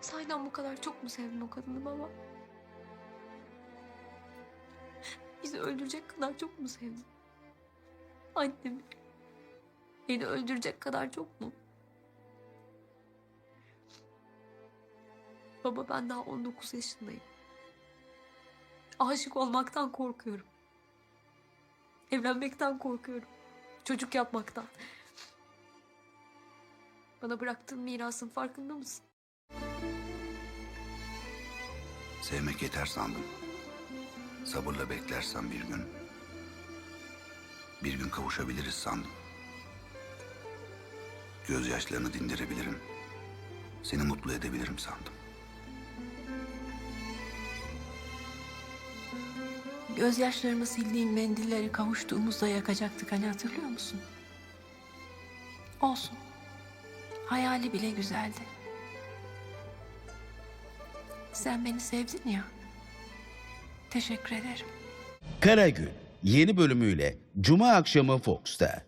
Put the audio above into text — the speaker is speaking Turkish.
Sahiden bu kadar çok mu sevdin o kadını baba? Bizi öldürecek kadar çok mu sevdin? Annemi. Beni öldürecek kadar çok mu? Baba ben daha 19 yaşındayım. Aşık olmaktan korkuyorum. Evlenmekten korkuyorum. Çocuk yapmaktan. Bana bıraktığın mirasın farkında mısın? Sevmek yeter sandım. Sabırla beklersen bir gün... ...bir gün kavuşabiliriz sandım. Gözyaşlarını dindirebilirim. Seni mutlu edebilirim sandım. Gözyaşlarımı sildiğim mendilleri kavuştuğumuzda yakacaktık hani hatırlıyor musun? Olsun. Hayali bile güzeldi. Sen beni sevdin ya. Teşekkür ederim. Karagül yeni bölümüyle Cuma akşamı Fox'ta.